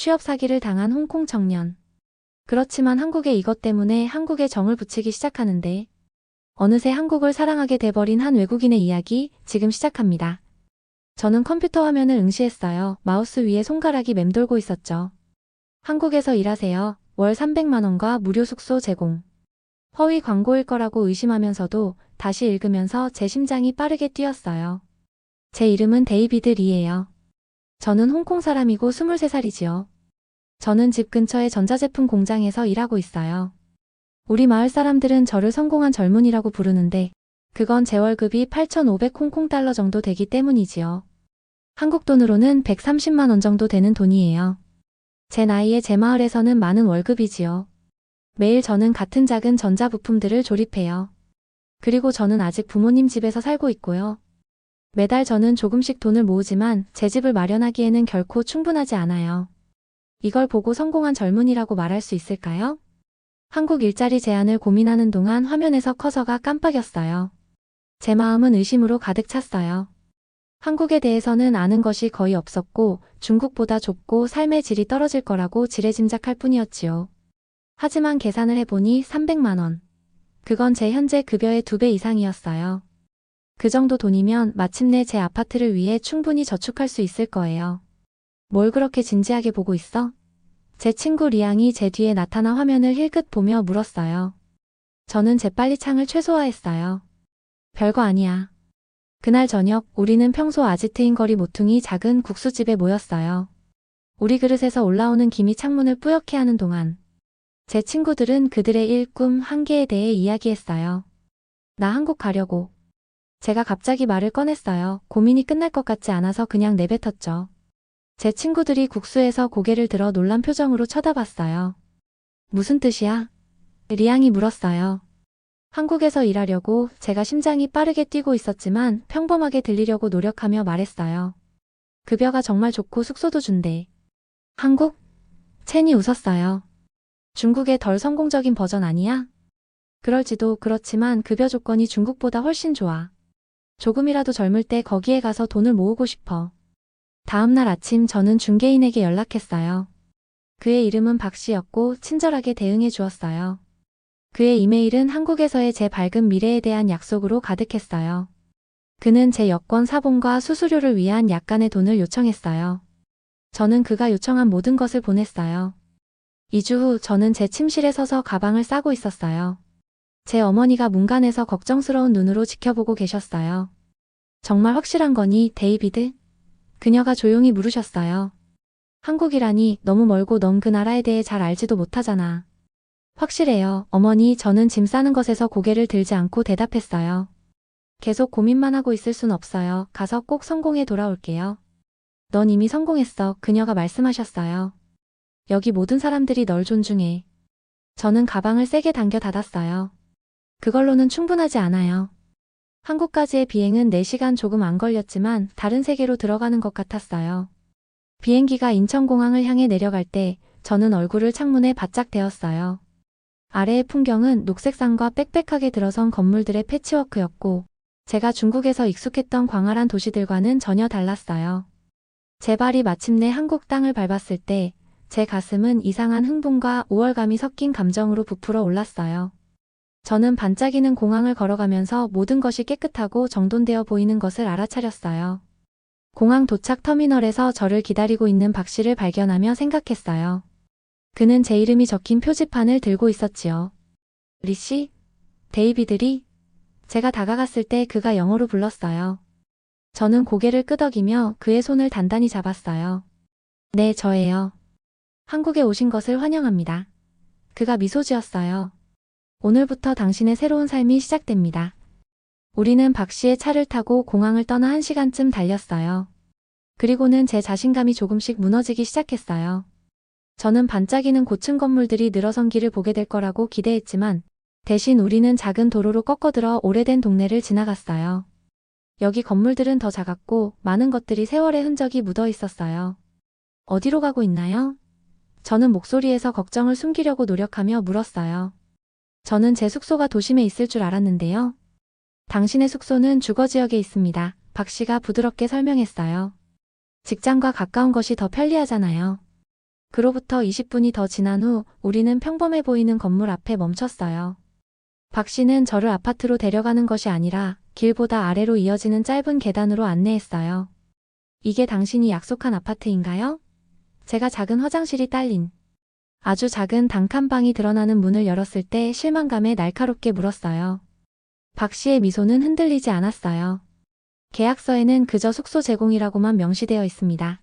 취업 사기를 당한 홍콩 청년. 그렇지만 한국에 이것 때문에 한국에 정을 붙이기 시작하는데 어느새 한국을 사랑하게 돼버린 한 외국인의 이야기 지금 시작합니다. 저는 컴퓨터 화면을 응시했어요. 마우스 위에 손가락이 맴돌고 있었죠. 한국에서 일하세요. 월 300만원과 무료 숙소 제공. 허위 광고일 거라고 의심하면서도 다시 읽으면서 제 심장이 빠르게 뛰었어요. 제 이름은 데이비드 리예요. 저는 홍콩 사람이고 23살이지요. 저는 집 근처의 전자제품 공장에서 일하고 있어요. 우리 마을 사람들은 저를 성공한 젊은이라고 부르는데 그건 제 월급이 8,500 홍콩 달러 정도 되기 때문이지요. 한국 돈으로는 130만 원 정도 되는 돈이에요. 제 나이에 제 마을에서는 많은 월급이지요. 매일 저는 같은 작은 전자부품들을 조립해요. 그리고 저는 아직 부모님 집에서 살고 있고요. 매달 저는 조금씩 돈을 모으지만 제 집을 마련하기에는 결코 충분하지 않아요. 이걸 보고 성공한 젊은이라고 말할 수 있을까요? 한국 일자리 제안을 고민하는 동안 화면에서 커서가 깜빡였어요. 제 마음은 의심으로 가득 찼어요. 한국에 대해서는 아는 것이 거의 없었고 중국보다 좁고 삶의 질이 떨어질 거라고 지레짐작할 뿐이었지요. 하지만 계산을 해보니 300만원. 그건 제 현재 급여의 두 배 이상이었어요. 그 정도 돈이면 마침내 제 아파트를 위해 충분히 저축할 수 있을 거예요. 뭘 그렇게 진지하게 보고 있어? 제 친구 리앙이 제 뒤에 나타나 화면을 힐끗 보며 물었어요. 저는 재빨리 창을 최소화했어요. 별거 아니야. 그날 저녁 우리는 평소 아지트인 거리 모퉁이 작은 국수집에 모였어요. 우리 그릇에서 올라오는 김이 창문을 뿌옇게 하는 동안 제 친구들은 그들의 일, 꿈, 한계에 대해 이야기했어요. 나 한국 가려고. 제가 갑자기 말을 꺼냈어요. 고민이 끝날 것 같지 않아서 그냥 내뱉었죠. 제 친구들이 국수에서 고개를 들어 놀란 표정으로 쳐다봤어요. 무슨 뜻이야? 리앙이 물었어요. 한국에서 일하려고 제가 심장이 빠르게 뛰고 있었지만 평범하게 들리려고 노력하며 말했어요. 급여가 정말 좋고 숙소도 준대. 한국? 첸이 웃었어요. 중국의 덜 성공적인 버전 아니야? 그럴지도 그렇지만 급여 조건이 중국보다 훨씬 좋아. 조금이라도 젊을 때 거기에 가서 돈을 모으고 싶어. 다음날 아침 저는 중개인에게 연락했어요. 그의 이름은 박 씨였고 친절하게 대응해 주었어요. 그의 이메일은 한국에서의 제 밝은 미래에 대한 약속으로 가득했어요. 그는 제 여권 사본과 수수료를 위한 약간의 돈을 요청했어요. 저는 그가 요청한 모든 것을 보냈어요. 2주 후 저는 제 침실에 서서 가방을 싸고 있었어요. 제 어머니가 문간에서 걱정스러운 눈으로 지켜보고 계셨어요. 정말 확실한 거니, 데이비드? 그녀가 조용히 물으셨어요. 한국이라니 너무 멀고 넌 그 나라에 대해 잘 알지도 못하잖아. 확실해요. 어머니, 저는 짐 싸는 것에서 고개를 들지 않고 대답했어요. 계속 고민만 하고 있을 순 없어요. 가서 꼭 성공해 돌아올게요. 넌 이미 성공했어. 그녀가 말씀하셨어요. 여기 모든 사람들이 널 존중해. 저는 가방을 세게 당겨 닫았어요. 그걸로는 충분하지 않아요. 한국까지의 비행은 4시간 조금 안 걸렸지만 다른 세계로 들어가는 것 같았어요. 비행기가 인천공항을 향해 내려갈 때 저는 얼굴을 창문에 바짝 대었어요. 아래의 풍경은 녹색 산과 빽빽하게 들어선 건물들의 패치워크였고 제가 중국에서 익숙했던 광활한 도시들과는 전혀 달랐어요. 제 발이 마침내 한국 땅을 밟았을 때 제 가슴은 이상한 흥분과 우월감이 섞인 감정으로 부풀어 올랐어요. 저는 반짝이는 공항을 걸어가면서 모든 것이 깨끗하고 정돈되어 보이는 것을 알아차렸어요. 공항 도착 터미널에서 저를 기다리고 있는 박 씨를 발견하며 생각했어요. 그는 제 이름이 적힌 표지판을 들고 있었지요. 리 씨? 데이비드 리? 제가 다가갔을 때 그가 영어로 불렀어요. 저는 고개를 끄덕이며 그의 손을 단단히 잡았어요. 네, 저예요. 한국에 오신 것을 환영합니다. 그가 미소 지었어요. 오늘부터 당신의 새로운 삶이 시작됩니다. 우리는 박 씨의 차를 타고 공항을 떠나 한 시간쯤 달렸어요. 그리고는 제 자신감이 조금씩 무너지기 시작했어요. 저는 반짝이는 고층 건물들이 늘어선 길을 보게 될 거라고 기대했지만 대신 우리는 작은 도로로 꺾어들어 오래된 동네를 지나갔어요. 여기 건물들은 더 작았고 많은 것들이 세월의 흔적이 묻어 있었어요. 어디로 가고 있나요? 저는 목소리에서 걱정을 숨기려고 노력하며 물었어요. 저는 제 숙소가 도심에 있을 줄 알았는데요. 당신의 숙소는 주거 지역에 있습니다. 박 씨가 부드럽게 설명했어요. 직장과 가까운 것이 더 편리하잖아요. 그로부터 20분이 더 지난 후 우리는 평범해 보이는 건물 앞에 멈췄어요. 박 씨는 저를 아파트로 데려가는 것이 아니라 길보다 아래로 이어지는 짧은 계단으로 안내했어요. 이게 당신이 약속한 아파트인가요? 제가 작은 화장실이 딸린 아주 작은 단칸방이 드러나는 문을 열었을 때 실망감에 날카롭게 물었어요. 박 씨의 미소는 흔들리지 않았어요. 계약서에는 그저 숙소 제공이라고만 명시되어 있습니다.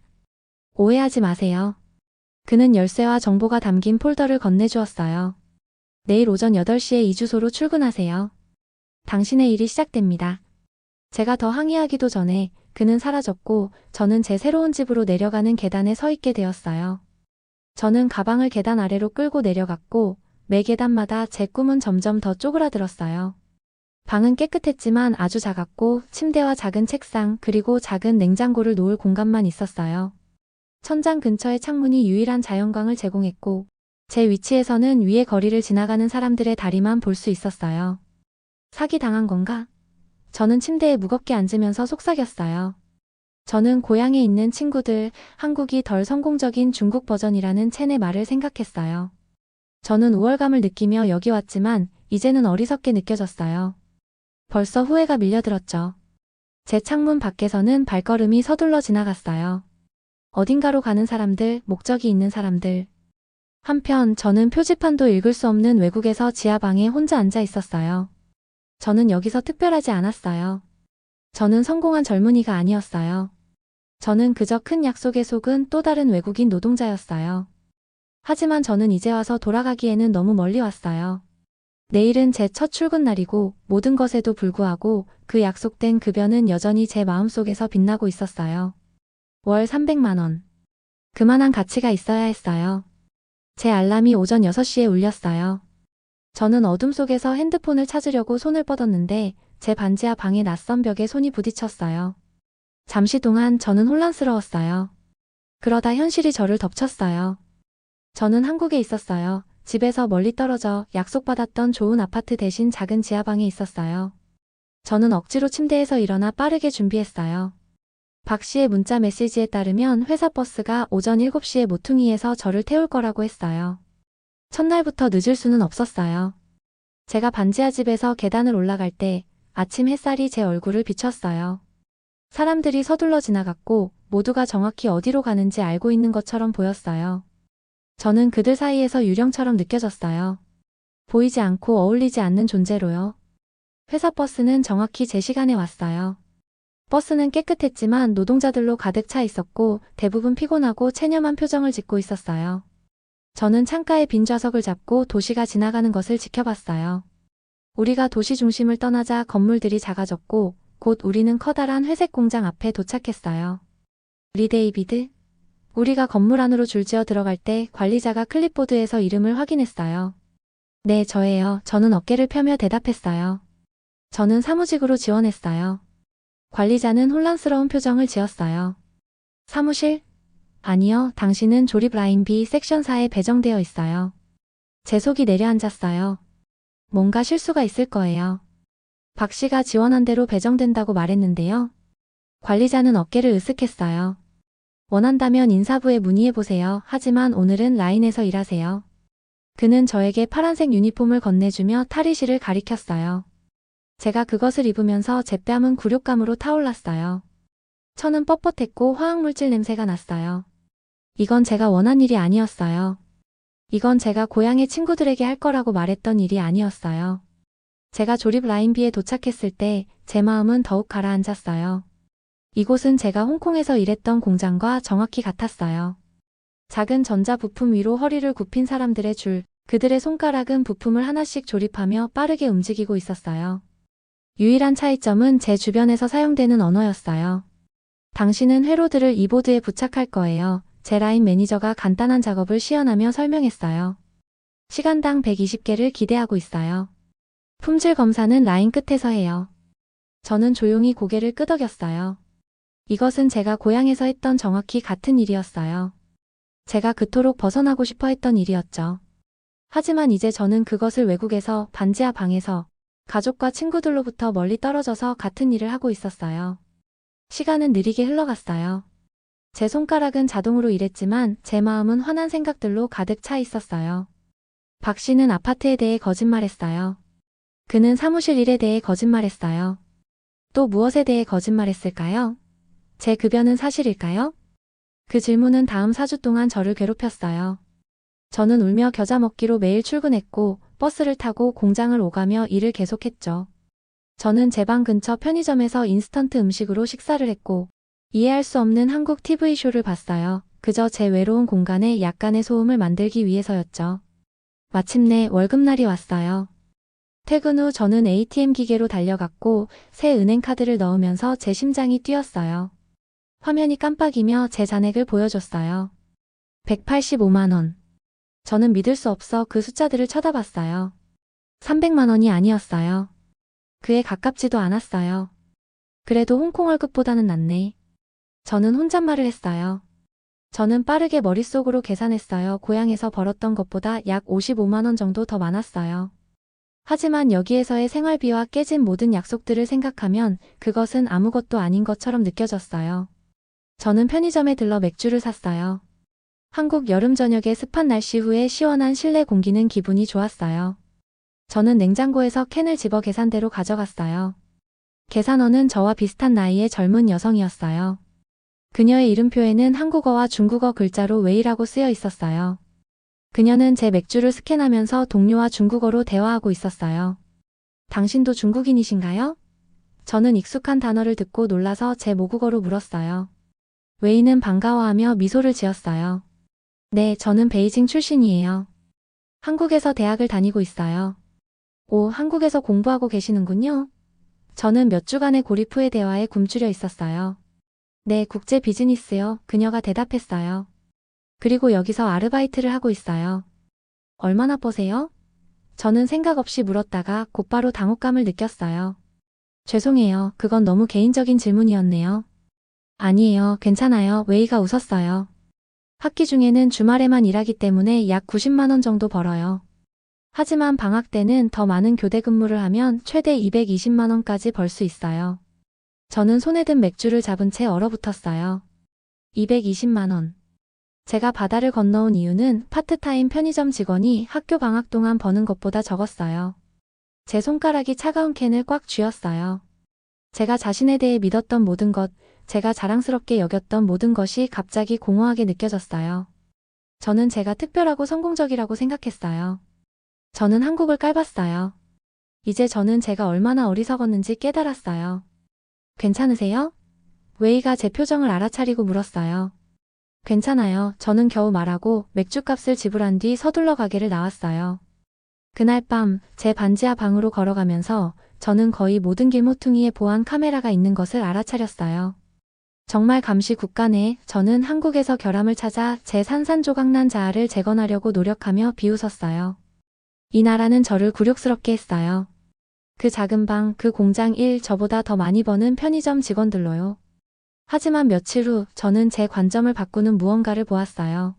오해하지 마세요. 그는 열쇠와 정보가 담긴 폴더를 건네주었어요. 내일 오전 8시에 이 주소로 출근하세요. 당신의 일이 시작됩니다. 제가 더 항의하기도 전에 그는 사라졌고 저는 제 새로운 집으로 내려가는 계단에 서 있게 되었어요. 저는 가방을 계단 아래로 끌고 내려갔고 매 계단마다 제 꿈은 점점 더 쪼그라들었어요. 방은 깨끗했지만 아주 작았고 침대와 작은 책상 그리고 작은 냉장고를 놓을 공간만 있었어요. 천장 근처의 창문이 유일한 자연광을 제공했고 제 위치에서는 위의 거리를 지나가는 사람들의 다리만 볼 수 있었어요. 사기 당한 건가? 저는 침대에 무겁게 앉으면서 속삭였어요. 저는 고향에 있는 친구들, 한국이 덜 성공적인 중국 버전이라는 첸의 말을 생각했어요. 저는 우월감을 느끼며 여기 왔지만 이제는 어리석게 느껴졌어요. 벌써 후회가 밀려들었죠. 제 창문 밖에서는 발걸음이 서둘러 지나갔어요. 어딘가로 가는 사람들, 목적이 있는 사람들. 한편 저는 표지판도 읽을 수 없는 외국에서 지하방에 혼자 앉아 있었어요. 저는 여기서 특별하지 않았어요. 저는 성공한 젊은이가 아니었어요. 저는 그저 큰 약속에 속은 또 다른 외국인 노동자였어요. 하지만 저는 이제 와서 돌아가기에는 너무 멀리 왔어요. 내일은 제 첫 출근 날이고 모든 것에도 불구하고 그 약속된 급여는 여전히 제 마음속에서 빛나고 있었어요. 월 300만원. 그만한 가치가 있어야 했어요. 제 알람이 오전 6시에 울렸어요. 저는 어둠 속에서 핸드폰을 찾으려고 손을 뻗었는데 제 반지하 방의 낯선 벽에 손이 부딪혔어요. 잠시 동안 저는 혼란스러웠어요. 그러다 현실이 저를 덮쳤어요. 저는 한국에 있었어요. 집에서 멀리 떨어져 약속받았던 좋은 아파트 대신 작은 지하방에 있었어요. 저는 억지로 침대에서 일어나 빠르게 준비했어요. 박 씨의 문자 메시지에 따르면 회사 버스가 오전 7시에 모퉁이에서 저를 태울 거라고 했어요. 첫날부터 늦을 수는 없었어요. 제가 반지하 집에서 계단을 올라갈 때 아침 햇살이 제 얼굴을 비췄어요. 사람들이 서둘러 지나갔고 모두가 정확히 어디로 가는지 알고 있는 것처럼 보였어요. 저는 그들 사이에서 유령처럼 느껴졌어요. 보이지 않고 어울리지 않는 존재로요. 회사 버스는 정확히 제 시간에 왔어요. 버스는 깨끗했지만 노동자들로 가득 차 있었고 대부분 피곤하고 체념한 표정을 짓고 있었어요. 저는 창가에 빈 좌석을 잡고 도시가 지나가는 것을 지켜봤어요. 우리가 도시 중심을 떠나자 건물들이 작아졌고 곧 우리는 커다란 회색 공장 앞에 도착했어요. 리 데이비드? 우리가 건물 안으로 줄지어 들어갈 때 관리자가 클립보드에서 이름을 확인했어요. 네, 저예요. 저는 어깨를 펴며 대답했어요. 저는 사무직으로 지원했어요. 관리자는 혼란스러운 표정을 지었어요. 사무실? 아니요, 당신은 조립 라인 B 섹션 4에 배정되어 있어요. 제 속이 내려앉았어요. 뭔가 실수가 있을 거예요. 박 씨가 지원한 대로 배정된다고 말했는데요. 관리자는 어깨를 으쓱했어요. 원한다면 인사부에 문의해보세요. 하지만 오늘은 라인에서 일하세요. 그는 저에게 파란색 유니폼을 건네주며 탈의실을 가리켰어요. 제가 그것을 입으면서 제 뺨은 굴욕감으로 타올랐어요. 천은 뻣뻣했고 화학물질 냄새가 났어요. 이건 제가 원한 일이 아니었어요. 이건 제가 고향의 친구들에게 할 거라고 말했던 일이 아니었어요. 제가 조립 라인비에 도착했을 때 제 마음은 더욱 가라앉았어요. 이곳은 제가 홍콩에서 일했던 공장과 정확히 같았어요. 작은 전자 부품 위로 허리를 굽힌 사람들의 줄, 그들의 손가락은 부품을 하나씩 조립하며 빠르게 움직이고 있었어요. 유일한 차이점은 제 주변에서 사용되는 언어였어요. 당신은 회로들을 이 보드에 부착할 거예요. 제 라인 매니저가 간단한 작업을 시연하며 설명했어요. 시간당 120개를 기대하고 있어요. 품질 검사는 라인 끝에서 해요. 저는 조용히 고개를 끄덕였어요. 이것은 제가 고향에서 했던 정확히 같은 일이었어요. 제가 그토록 벗어나고 싶어 했던 일이었죠. 하지만 이제 저는 그것을 외국에서 반지하 방에서 가족과 친구들로부터 멀리 떨어져서 같은 일을 하고 있었어요. 시간은 느리게 흘러갔어요. 제 손가락은 자동으로 일했지만 제 마음은 화난 생각들로 가득 차 있었어요. 박 씨는 아파트에 대해 거짓말했어요. 그는 사무실 일에 대해 거짓말했어요. 또 무엇에 대해 거짓말했을까요? 제 급여는 사실일까요? 그 질문은 다음 4주 동안 저를 괴롭혔어요. 저는 울며 겨자 먹기로 매일 출근했고 버스를 타고 공장을 오가며 일을 계속했죠. 저는 제 방 근처 편의점에서 인스턴트 음식으로 식사를 했고 이해할 수 없는 한국 TV쇼를 봤어요. 그저 제 외로운 공간에 약간의 소음을 만들기 위해서였죠. 마침내 월급날이 왔어요. 퇴근 후 저는 ATM 기계로 달려갔고 새 은행 카드를 넣으면서 제 심장이 뛰었어요. 화면이 깜빡이며 제 잔액을 보여줬어요. 185만 원. 저는 믿을 수 없어 그 숫자들을 쳐다봤어요. 300만 원이 아니었어요. 그에 가깝지도 않았어요. 그래도 홍콩 월급보다는 낫네. 저는 혼잣말을 했어요. 저는 빠르게 머릿속으로 계산했어요. 고향에서 벌었던 것보다 약 55만 원 정도 더 많았어요. 하지만 여기에서의 생활비와 깨진 모든 약속들을 생각하면 그것은 아무것도 아닌 것처럼 느껴졌어요. 저는 편의점에 들러 맥주를 샀어요. 한국 여름 저녁의 습한 날씨 후에 시원한 실내 공기는 기분이 좋았어요. 저는 냉장고에서 캔을 집어 계산대로 가져갔어요. 계산원은 저와 비슷한 나이의 젊은 여성이었어요. 그녀의 이름표에는 한국어와 중국어 글자로 웨이라고 쓰여 있었어요. 그녀는 제 맥주를 스캔하면서 동료와 중국어로 대화하고 있었어요. 당신도 중국인이신가요? 저는 익숙한 단어를 듣고 놀라서 제 모국어로 물었어요. 웨이는 반가워하며 미소를 지었어요. 네, 저는 베이징 출신이에요. 한국에서 대학을 다니고 있어요. 오, 한국에서 공부하고 계시는군요. 저는 몇 주간의 고립 후의 대화에 굶주려 있었어요. 네, 국제 비즈니스요. 그녀가 대답했어요. 그리고 여기서 아르바이트를 하고 있어요. 얼마나 버세요? 저는 생각 없이 물었다가 곧바로 당혹감을 느꼈어요. 죄송해요. 그건 너무 개인적인 질문이었네요. 아니에요. 괜찮아요. 웨이가 웃었어요. 학기 중에는 주말에만 일하기 때문에 약 90만원 정도 벌어요. 하지만 방학 때는 더 많은 교대 근무를 하면 최대 220만원까지 벌 수 있어요. 저는 손에 든 맥주를 잡은 채 얼어붙었어요. 220만원. 제가 바다를 건너온 이유는 파트타임 편의점 직원이 학교 방학 동안 버는 것보다 적었어요. 제 손가락이 차가운 캔을 꽉 쥐었어요. 제가 자신에 대해 믿었던 모든 것, 제가 자랑스럽게 여겼던 모든 것이 갑자기 공허하게 느껴졌어요. 저는 제가 특별하고 성공적이라고 생각했어요. 저는 한국을 깔봤어요. 이제 저는 제가 얼마나 어리석었는지 깨달았어요. 괜찮으세요? 웨이가 제 표정을 알아차리고 물었어요. 괜찮아요. 저는 겨우 말하고 맥주값을 지불한 뒤 서둘러 가게를 나왔어요. 그날 밤 제 반지하 방으로 걸어가면서 저는 거의 모든 길모퉁이에 보안 카메라가 있는 것을 알아차렸어요. 정말 감시 국간에 저는 한국에서 결함을 찾아 제 산산조각난 자아를 재건하려고 노력하며 비웃었어요. 이 나라는 저를 굴욕스럽게 했어요. 그 작은 방, 그 공장 일 저보다 더 많이 버는 편의점 직원들로요. 하지만 며칠 후 저는 제 관점을 바꾸는 무언가를 보았어요.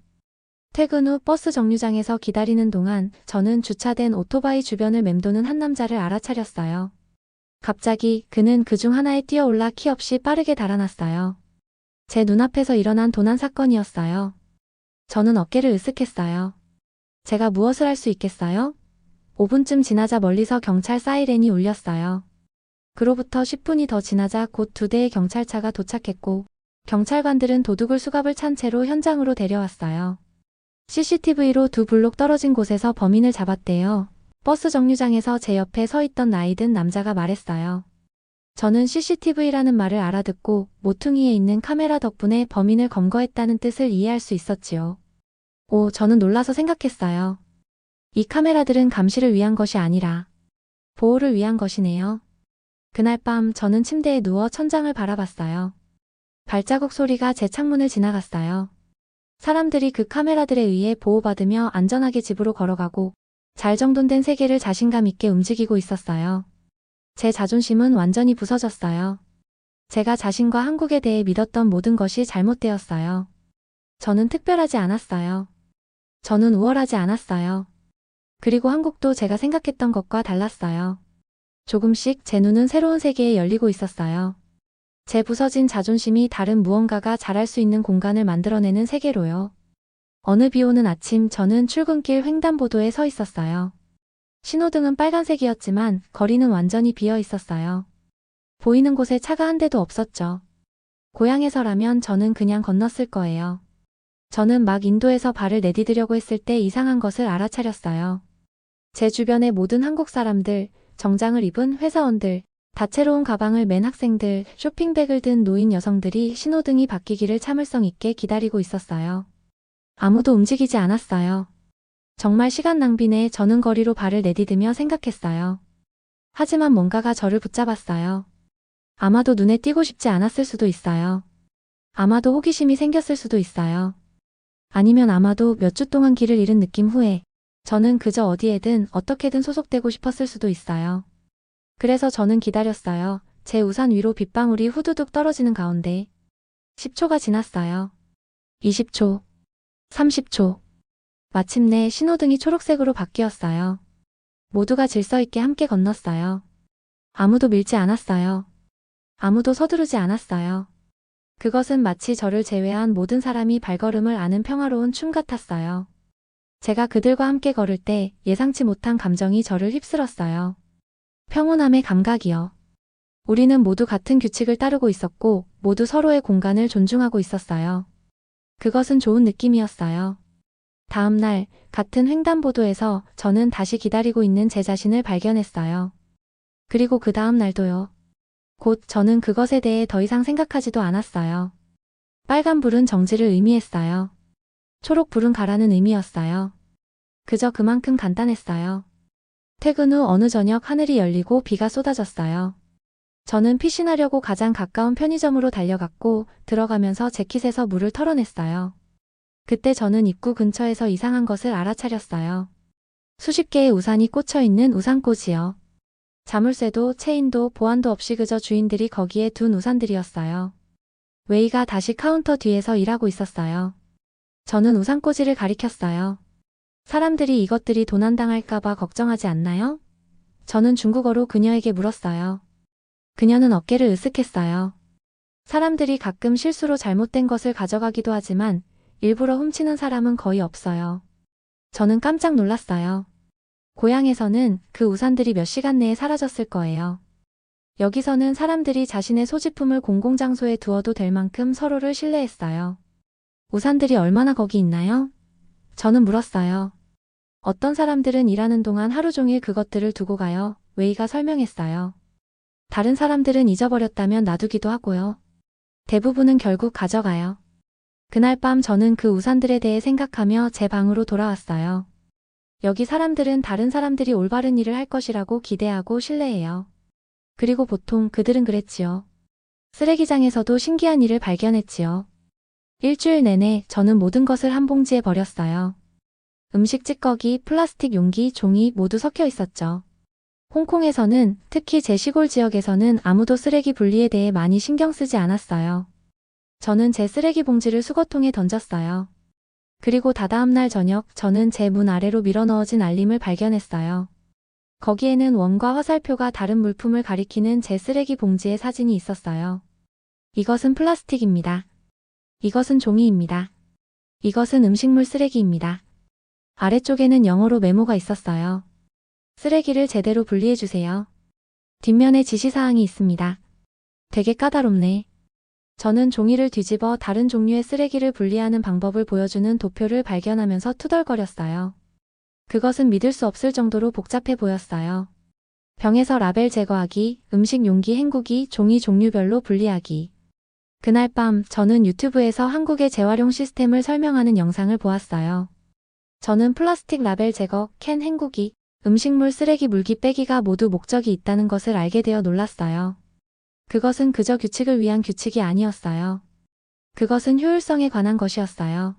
퇴근 후 버스 정류장에서 기다리는 동안 저는 주차된 오토바이 주변을 맴도는 한 남자를 알아차렸어요. 갑자기 그는 그 중 하나에 뛰어올라 키 없이 빠르게 달아났어요. 제 눈앞에서 일어난 도난 사건이었어요. 저는 어깨를 으쓱했어요. 제가 무엇을 할 수 있겠어요? 5분쯤 지나자 멀리서 경찰 사이렌이 울렸어요. 그로부터 10분이 더 지나자 곧 두 대의 경찰차가 도착했고 경찰관들은 도둑을 수갑을 찬 채로 현장으로 데려왔어요. CCTV로 두 블록 떨어진 곳에서 범인을 잡았대요. 버스 정류장에서 제 옆에 서 있던 나이 든 남자가 말했어요. 저는 CCTV라는 말을 알아듣고 모퉁이에 있는 카메라 덕분에 범인을 검거했다는 뜻을 이해할 수 있었지요. 오, 저는 놀라서 생각했어요. 이 카메라들은 감시를 위한 것이 아니라 보호를 위한 것이네요. 그날 밤 저는 침대에 누워 천장을 바라봤어요. 발자국 소리가 제 창문을 지나갔어요. 사람들이 그 카메라들에 의해 보호받으며 안전하게 집으로 걸어가고 잘 정돈된 세계를 자신감 있게 움직이고 있었어요. 제 자존심은 완전히 부서졌어요. 제가 자신과 한국에 대해 믿었던 모든 것이 잘못되었어요. 저는 특별하지 않았어요. 저는 우월하지 않았어요. 그리고 한국도 제가 생각했던 것과 달랐어요. 조금씩 제 눈은 새로운 세계에 열리고 있었어요. 제 부서진 자존심이 다른 무언가가 자랄 수 있는 공간을 만들어내는 세계로요. 어느 비 오는 아침 저는 출근길 횡단보도에 서 있었어요. 신호등은 빨간색이었지만 거리는 완전히 비어 있었어요. 보이는 곳에 차가 한 대도 없었죠. 고향에서라면 저는 그냥 건넜을 거예요. 저는 막 인도에서 발을 내디디려고 했을 때 이상한 것을 알아차렸어요. 제 주변의 모든 한국 사람들, 정장을 입은 회사원들, 다채로운 가방을 맨 학생들, 쇼핑백을 든 노인 여성들이 신호등이 바뀌기를 참을성 있게 기다리고 있었어요. 아무도 움직이지 않았어요. 정말 시간 낭비네 저는 거리로 발을 내디디며 생각했어요. 하지만 뭔가가 저를 붙잡았어요. 아마도 눈에 띄고 싶지 않았을 수도 있어요. 아마도 호기심이 생겼을 수도 있어요. 아니면 아마도 몇 주 동안 길을 잃은 느낌 후에 저는 그저 어디에든 어떻게든 소속되고 싶었을 수도 있어요. 그래서 저는 기다렸어요. 제 우산 위로 빗방울이 후두둑 떨어지는 가운데 10초가 지났어요. 20초, 30초. 마침내 신호등이 초록색으로 바뀌었어요. 모두가 질서 있게 함께 건넜어요. 아무도 밀지 않았어요. 아무도 서두르지 않았어요. 그것은 마치 저를 제외한 모든 사람이 발걸음을 아는 평화로운 춤 같았어요. 제가 그들과 함께 걸을 때 예상치 못한 감정이 저를 휩쓸었어요. 평온함의 감각이요. 우리는 모두 같은 규칙을 따르고 있었고 모두 서로의 공간을 존중하고 있었어요. 그것은 좋은 느낌이었어요. 다음 날 같은 횡단보도에서 저는 다시 기다리고 있는 제 자신을 발견했어요. 그리고 그 다음 날도요. 곧 저는 그것에 대해 더 이상 생각하지도 않았어요. 빨간불은 정지를 의미했어요. 초록불은 가라는 의미였어요. 그저 그만큼 간단했어요. 퇴근 후 어느 저녁 하늘이 열리고 비가 쏟아졌어요. 저는 피신하려고 가장 가까운 편의점으로 달려갔고 들어가면서 재킷에서 물을 털어냈어요. 그때 저는 입구 근처에서 이상한 것을 알아차렸어요. 수십 개의 우산이 꽂혀 있는 우산꽂이요. 자물쇠도 체인도 보안도 없이 그저 주인들이 거기에 둔 우산들이었어요. 웨이가 다시 카운터 뒤에서 일하고 있었어요. 저는 우산꽂이를 가리켰어요. 사람들이 이것들이 도난당할까봐 걱정하지 않나요? 저는 중국어로 그녀에게 물었어요. 그녀는 어깨를 으쓱했어요. 사람들이 가끔 실수로 잘못된 것을 가져가기도 하지만 일부러 훔치는 사람은 거의 없어요. 저는 깜짝 놀랐어요. 고향에서는 그 우산들이 몇 시간 내에 사라졌을 거예요. 여기서는 사람들이 자신의 소지품을 공공장소에 두어도 될 만큼 서로를 신뢰했어요. 우산들이 얼마나 거기 있나요? 저는 물었어요. 어떤 사람들은 일하는 동안 하루 종일 그것들을 두고 가요. 웨이가 설명했어요. 다른 사람들은 잊어버렸다면 놔두기도 하고요. 대부분은 결국 가져가요. 그날 밤 저는 그 우산들에 대해 생각하며 제 방으로 돌아왔어요. 여기 사람들은 다른 사람들이 올바른 일을 할 것이라고 기대하고 신뢰해요. 그리고 보통 그들은 그랬지요. 쓰레기장에서도 신기한 일을 발견했지요. 일주일 내내 저는 모든 것을 한 봉지에 버렸어요. 음식 찌꺼기, 플라스틱 용기, 종이 모두 섞여 있었죠. 홍콩에서는 특히 제 시골 지역에서는 아무도 쓰레기 분리에 대해 많이 신경 쓰지 않았어요. 저는 제 쓰레기 봉지를 수거통에 던졌어요. 그리고 다다음 날 저녁 저는 제 문 아래로 밀어넣어진 알림을 발견했어요. 거기에는 원과 화살표가 다른 물품을 가리키는 제 쓰레기 봉지의 사진이 있었어요. 이것은 플라스틱입니다. 이것은 종이입니다. 이것은 음식물 쓰레기입니다. 아래쪽에는 영어로 메모가 있었어요. 쓰레기를 제대로 분리해주세요. 뒷면에 지시사항이 있습니다. 되게 까다롭네. 저는 종이를 뒤집어 다른 종류의 쓰레기를 분리하는 방법을 보여주는 도표를 발견하면서 투덜거렸어요. 그것은 믿을 수 없을 정도로 복잡해 보였어요. 병에서 라벨 제거하기, 음식 용기 헹구기, 종이 종류별로 분리하기. 그날 밤 저는 유튜브에서 한국의 재활용 시스템을 설명하는 영상을 보았어요. 저는 플라스틱 라벨 제거, 캔 헹구기, 음식물 쓰레기 물기 빼기가 모두 목적이 있다는 것을 알게 되어 놀랐어요. 그것은 그저 규칙을 위한 규칙이 아니었어요. 그것은 효율성에 관한 것이었어요.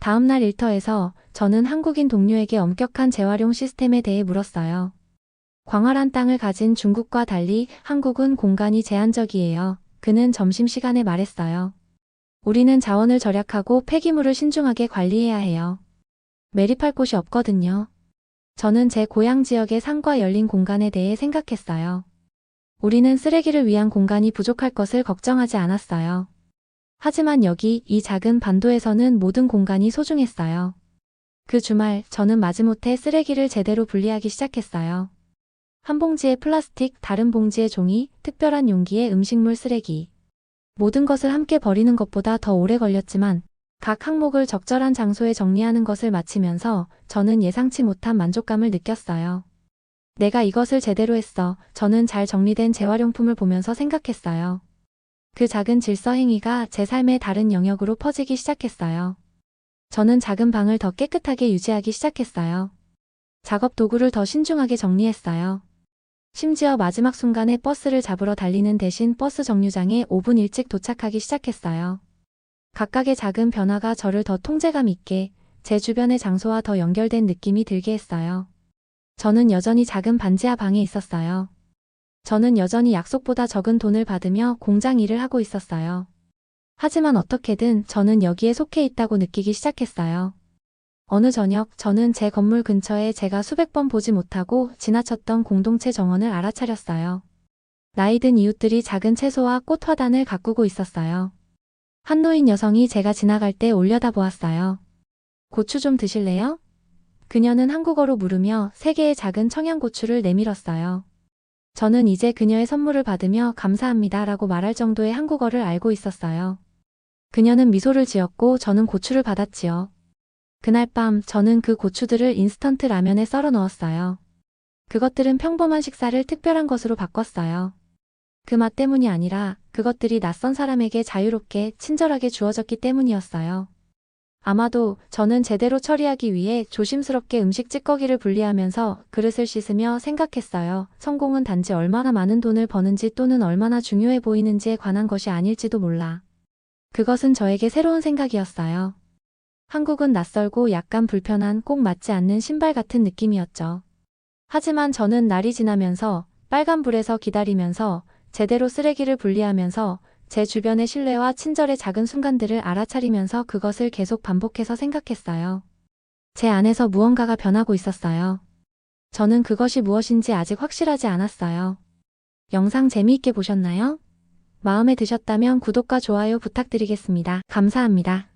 다음날 일터에서 저는 한국인 동료에게 엄격한 재활용 시스템에 대해 물었어요. 광활한 땅을 가진 중국과 달리 한국은 공간이 제한적이에요. 그는 점심시간에 말했어요. 우리는 자원을 절약하고 폐기물을 신중하게 관리해야 해요. 매립할 곳이 없거든요. 저는 제 고향 지역의 산과 열린 공간에 대해 생각했어요. 우리는 쓰레기를 위한 공간이 부족할 것을 걱정하지 않았어요. 하지만 여기 이 작은 반도에서는 모든 공간이 소중했어요. 그 주말 저는 마지못해 쓰레기를 제대로 분리하기 시작했어요. 한 봉지에 플라스틱, 다른 봉지에 종이, 특별한 용기에 음식물 쓰레기. 모든 것을 함께 버리는 것보다 더 오래 걸렸지만 각 항목을 적절한 장소에 정리하는 것을 마치면서 저는 예상치 못한 만족감을 느꼈어요. 내가 이것을 제대로 했어. 저는 잘 정리된 재활용품을 보면서 생각했어요. 그 작은 질서 행위가 제 삶의 다른 영역으로 퍼지기 시작했어요. 저는 작은 방을 더 깨끗하게 유지하기 시작했어요. 작업 도구를 더 신중하게 정리했어요. 심지어 마지막 순간에 버스를 잡으러 달리는 대신 버스 정류장에 5분 일찍 도착하기 시작했어요. 각각의 작은 변화가 저를 더 통제감 있게 제 주변의 장소와 더 연결된 느낌이 들게 했어요. 저는 여전히 작은 반지하 방에 있었어요. 저는 여전히 약속보다 적은 돈을 받으며 공장 일을 하고 있었어요. 하지만 어떻게든 저는 여기에 속해 있다고 느끼기 시작했어요. 어느 저녁 저는 제 건물 근처에 제가 수백 번 보지 못하고 지나쳤던 공동체 정원을 알아차렸어요. 나이든 이웃들이 작은 채소와 꽃 화단을 가꾸고 있었어요. 한 노인 여성이 제가 지나갈 때 올려다 보았어요. 고추 좀 드실래요? 그녀는 한국어로 물으며 세 개의 작은 청양고추를 내밀었어요. 저는 이제 그녀의 선물을 받으며 감사합니다 라고 말할 정도의 한국어를 알고 있었어요. 그녀는 미소를 지었고 저는 고추를 받았지요. 그날 밤 저는 그 고추들을 인스턴트 라면에 썰어 넣었어요. 그것들은 평범한 식사를 특별한 것으로 바꿨어요. 그 맛 때문이 아니라 그것들이 낯선 사람에게 자유롭게 친절하게 주어졌기 때문이었어요. 아마도 저는 제대로 처리하기 위해 조심스럽게 음식 찌꺼기를 분리하면서 그릇을 씻으며 생각했어요. 성공은 단지 얼마나 많은 돈을 버는지 또는 얼마나 중요해 보이는지에 관한 것이 아닐지도 몰라. 그것은 저에게 새로운 생각이었어요. 한국은 낯설고 약간 불편한 꼭 맞지 않는 신발 같은 느낌이었죠. 하지만 저는 날이 지나면서 빨간불에서 기다리면서 제대로 쓰레기를 분리하면서 제 주변의 신뢰와 친절의 작은 순간들을 알아차리면서 그것을 계속 반복해서 생각했어요. 제 안에서 무언가가 변하고 있었어요. 저는 그것이 무엇인지 아직 확실하지 않았어요. 영상 재미있게 보셨나요? 마음에 드셨다면 구독과 좋아요 부탁드리겠습니다. 감사합니다.